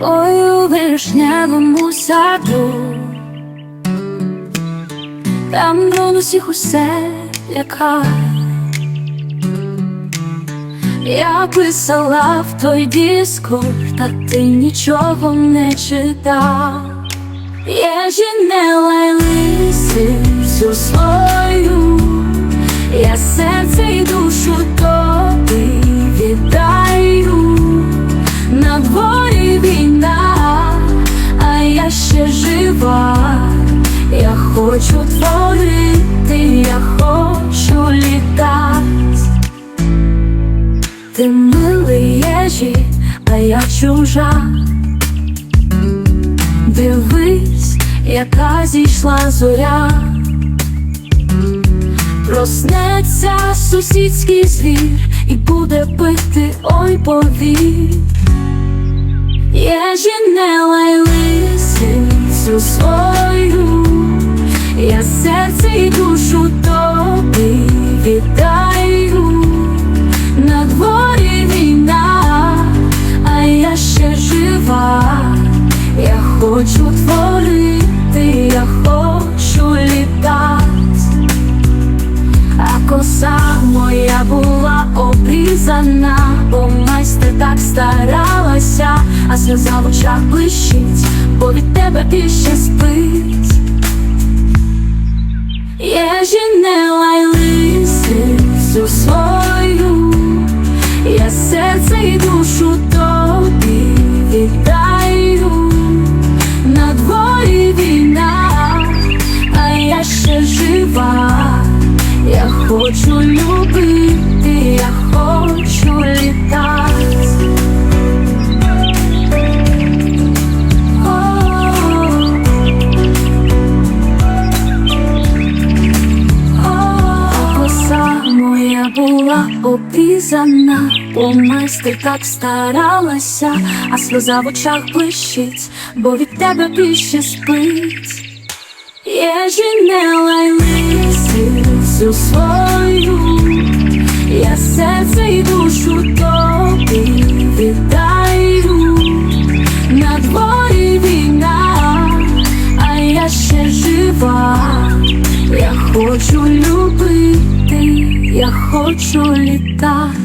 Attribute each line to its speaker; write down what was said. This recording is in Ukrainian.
Speaker 1: Ой, у вишневому саду, там брон усіх усе лякає. Я писала в той дискорд, та ти нічого не читав. Я жінела лиси всю свою, Ти милий єжі, а я чужа. Дивись, яка зійшла зоря. Проснеться сусідський звір і буде пити, ой повір. Єжі не й хочу творити, я хочу літати. А коса моя була обрізана, бо майстер так старалася, а сльоза в очах блищить, бо від тебе більше спить. Хочу любити, я хочу літати. О, о, моя була обрізана, бо майстер так старалася, а сльоза в очах блищить, бо від тебе більше спить. Я жінела й лисицю свою, я серце й душу тобі віддаю. На дворі війна, а я ще жива. Я хочу любити, я хочу літати.